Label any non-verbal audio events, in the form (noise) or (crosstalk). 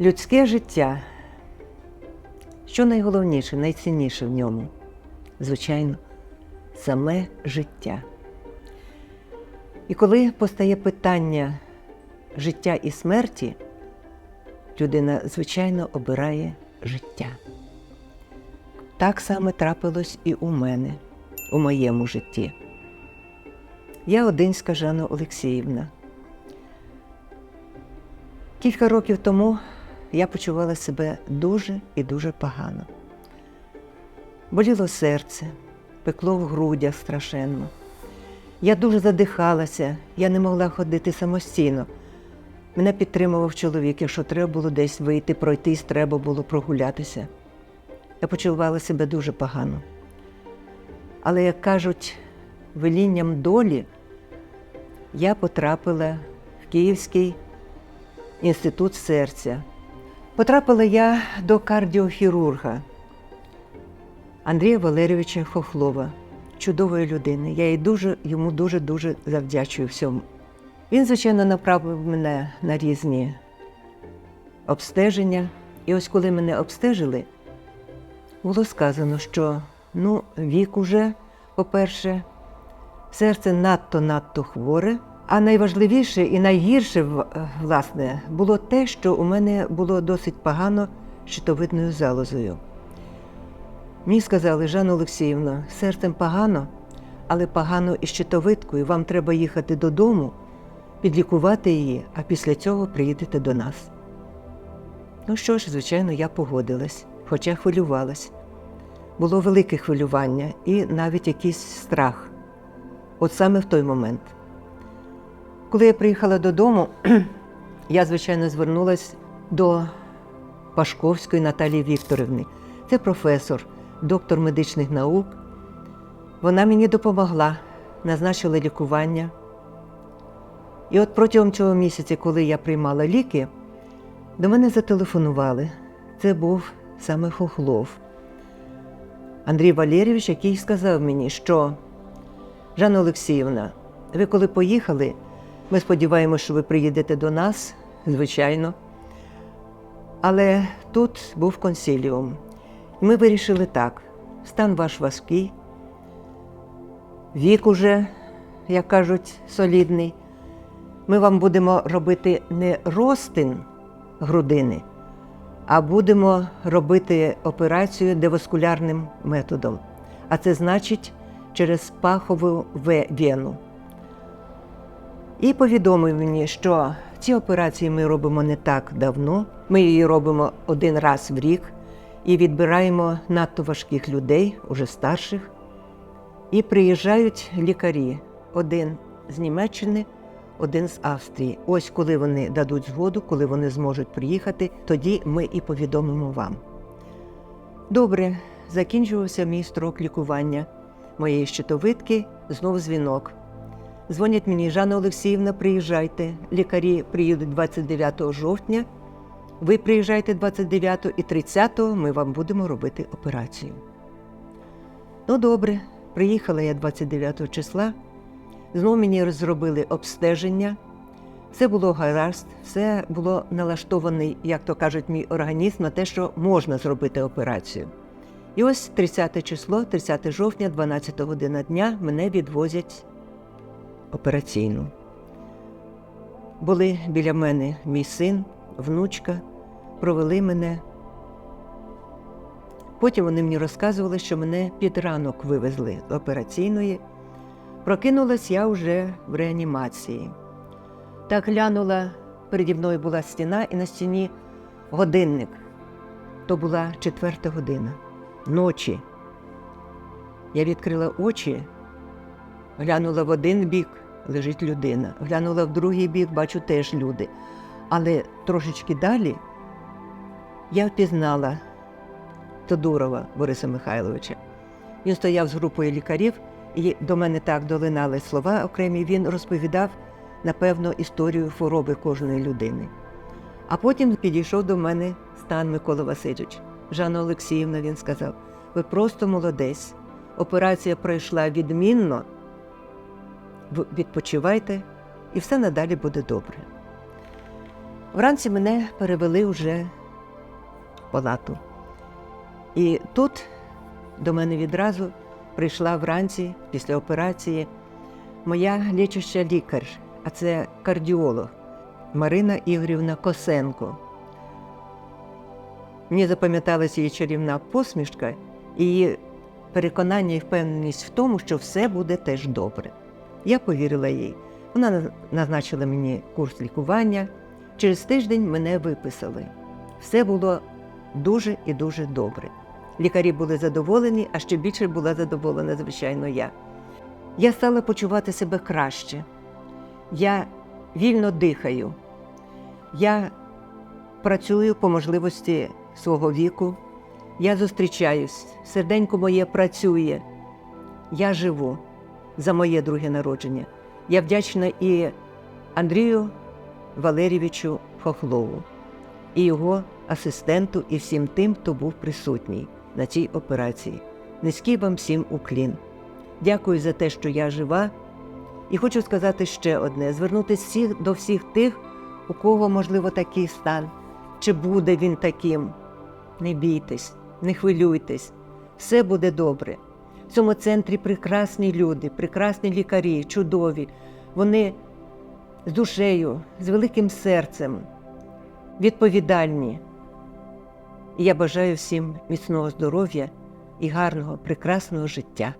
Людське життя. Що найголовніше, найцінніше в ньому? Звичайно, саме життя. І коли постає питання життя і смерті, людина, звичайно, обирає життя. Так само трапилось і у мене, у моєму житті. Я Одинська Жанна Олексіївна. Кілька років тому я почувала себе дуже і дуже погано. Боліло серце, пекло в грудях страшенно. Я дуже задихалася, я не могла ходити самостійно. Мене підтримував чоловік, якщо треба було десь вийти, пройтись, треба було прогулятися. Я почувала себе дуже погано. Але, як кажуть, велінням долі я потрапила в Київський інститут серця. Потрапила я до кардіохірурга Андрія Валерійовича Хохлова, чудової людини. Я їй дуже, йому дуже-дуже завдячую всьому. Він, звичайно, направив мене на різні обстеження. І ось коли мене обстежили, було сказано, що ну, вік уже, по-перше, серце надто-надто хворе. А найважливіше і найгірше, власне, було те, що у мене було досить погано щитовидною залозою. Мені сказали, Жанна Олексіївна, серцем погано, але погано і щитовидкою. Вам треба їхати додому, підлікувати її, а після цього приїдете до нас. Ну що ж, звичайно, я погодилась, хоча хвилювалась. Було велике хвилювання і навіть якийсь страх. От саме в той момент. Коли я приїхала додому, (clears throat) я, звичайно, звернулася до Пашковської Наталії Вікторівни. Це професор, доктор медичних наук. Вона мені допомогла, назначила лікування. І от протягом цього місяця, коли я приймала ліки, до мене зателефонували. Це був саме Хохлов. Андрій Валерійович, який сказав мені, що Жанна Олексіївна, ви коли поїхали, ми сподіваємося, що ви приїдете до нас, звичайно. Але тут був консиліум. І ми вирішили так: стан ваш важкий, вік уже, як кажуть, солідний. Ми вам будемо робити не розтин грудини, а будемо робити операцію деваскулярним методом. А це значить через пахову вену. І повідомив мені, що ці операції ми робимо не так давно. Ми її робимо один раз в рік і відбираємо надто важких людей, уже старших. І приїжджають лікарі: один з Німеччини, один з Австрії. Ось коли вони дадуть згоду, коли вони зможуть приїхати, тоді ми і повідомимо вам. Добре, закінчувався мій строк лікування моєї щитовидки, знов дзвінок. Дзвонять мені, Жанна Олексіївна, приїжджайте. Лікарі приїдуть 29 жовтня. Ви приїжджайте 29 і 30 ми вам будемо робити операцію. Ну, добре, приїхала я 29 числа. Знову мені зробили обстеження. Все було гаразд, все було налаштований, як то кажуть, мій організм на те, що можна зробити операцію. І ось 30 число, 30 жовтня, 12 година дня, мене відвозять операційну. Були біля мене мій син, внучка, провели мене. Потім вони мені розказували, що мене під ранок вивезли з операційної. Прокинулась я вже в реанімації. Так глянула, переді мною була стіна, і на стіні годинник. То була четверта година ночі. Я відкрила очі, глянула в один бік, лежить людина. Глянула в другий бік, бачу теж люди. Але трошечки далі я впізнала Тодурова Бориса Михайловича. Він стояв з групою лікарів, і до мене так долинали слова окремі. Він розповідав, напевно, історію хвороби кожної людини. А потім підійшов до мене стан Микола Васильович. Жанна Олексіївна, він сказав: ви просто молодець. Операція пройшла відмінно. Відпочивайте, і все надалі буде добре. Вранці мене перевели вже в палату. І тут до мене відразу прийшла вранці після операції моя лічуща лікар, а це кардіолог Марина Ігорівна Косенко. Мені запам'яталася її чарівна посмішка і переконання і впевненість в тому, що все буде теж добре. Я повірила їй. Вона назначила мені курс лікування. Через тиждень мене виписали. Все було дуже і дуже добре. Лікарі були задоволені, а ще більше була задоволена, звичайно, я. Я стала почувати себе краще. Я вільно дихаю. Я працюю по можливості свого віку. Я зустрічаюсь, серденько моє працює. Я живу за моє друге народження. Я вдячна і Андрію Валерійовичу Хохлову, і його асистенту, і всім тим, хто був присутній на цій операції. Низький вам всім уклін. Дякую за те, що я жива. І хочу сказати ще одне: звернутися всіх до всіх тих, у кого, можливо, такий стан, чи буде він таким. Не бійтесь, не хвилюйтесь, все буде добре. В цьому центрі прекрасні люди, прекрасні лікарі, чудові. Вони з душею, з великим серцем, відповідальні. І я бажаю всім міцного здоров'я і гарного, прекрасного життя.